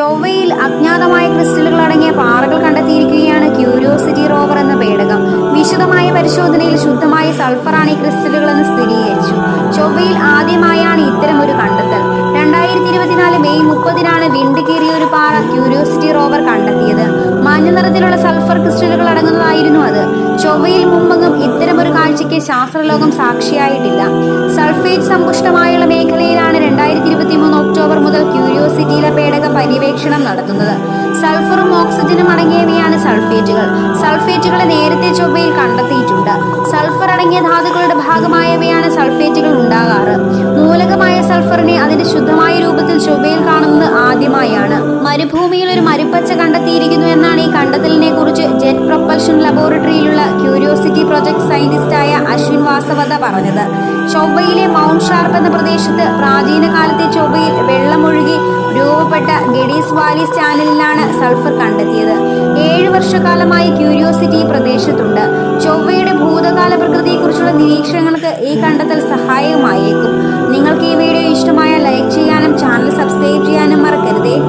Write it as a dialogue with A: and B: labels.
A: ചൊവ്വയിൽ അജ്ഞാതമായ ക്രിസ്റ്റലുകൾ അടങ്ങിയ പാറകൾ കണ്ടെത്തിയിരിക്കുകയാണ് ക്യൂരിയോസിറ്റി റോവർ എന്ന പേടകം. വിശദമായ പരിശോധനയിൽ ശുദ്ധമായ സൾഫറാണ് ഈ ക്രിസ്റ്റലുകളെന്ന് സ്ഥിരീകരിച്ചു. ചൊവ്വയിൽ ആദ്യമായാണ് ഇത്തരം ഒരു കണ്ടെത്തൽ. രണ്ടായിരത്തി ഇരുപത്തിനാല് മെയ് മുപ്പതിനാണ് വിണ്ട് കീറിയ ഒരു പാറ ക്യൂരിയോസിറ്റി റോവർ കണ്ടെത്തിയത്. മഞ്ഞ നിറത്തിലുള്ള സൾഫർ ക്രിസ്റ്റലുകൾ അടങ്ങുന്നതായിരുന്നു അത്. ചൊവ്വയിൽ മുമ്പെങ്ങും ഇത്തരമൊരു കാഴ്ചയ്ക്ക് ശാസ്ത്രലോകം സാക്ഷിയായിട്ടില്ല. സൾഫേറ്റ് സമ്പുഷ്ടമായുള്ള ക്യൂരിയോസിറ്റിയിലെ പേടക പര്യവേക്ഷണം നടത്തുന്നത്. സൾഫറും ഓക്സിജനും അടങ്ങിയവയാണ് സൾഫേറ്റുകൾ. സൾഫേറ്റുകളെ നേരത്തെ ചൊവ്വയിൽ കണ്ടെത്തിയിട്ടുണ്ട്. സൾഫർ അടങ്ങിയ ധാതുക്കളുടെ ഭാഗമായവയാണ് സൾഫേറ്റുകൾ ഉണ്ടാകാറ്. മൂലകമായ സൾഫറിനെ അതിന്റെ ശുദ്ധമായ രൂപത്തിൽ ചൊവ്വയിൽ കാണുന്നത് ആദ്യമായാണ്. മരുഭൂമിയിൽ ഒരു മരുപ്പച്ച കണ്ടെത്തിയിരിക്കുന്നു എന്നാണ് ഈ കണ്ടെത്തലിനെ കുറിച്ച് ജെറ്റ് പ്രൊപ്പൽഷൻ ലബോറട്ടറിയിലുള്ള ക്യൂരിയോസിറ്റി പ്രൊജക്ട് സയന്റിസ്റ്റായ അശ്വിൻ വാസവത പറഞ്ഞത്. ചൊവ്വയിലെ മൗണ്ട് ഷാർപ്പ് എന്ന പ്രദേശത്ത് പ്രാചീന കാലത്തെ ചൊവ്വയിൽ വെള്ളമൊഴുകി രൂപപ്പെട്ട ഗഡീസ് വാലീസ് ചാനലിലാണ് സൾഫർ കണ്ടെത്തിയത്. ഏഴ് വർഷക്കാലമായി ക്യൂരിയോസിറ്റി പ്രദേശത്തുണ്ട്. ചൊവ്വയുടെ ഭൂതകാല പ്രകൃതിയെക്കുറിച്ചുള്ള നിരീക്ഷണങ്ങൾക്ക് ഈ കണ്ടെത്തൽ സഹായകമായേക്കും.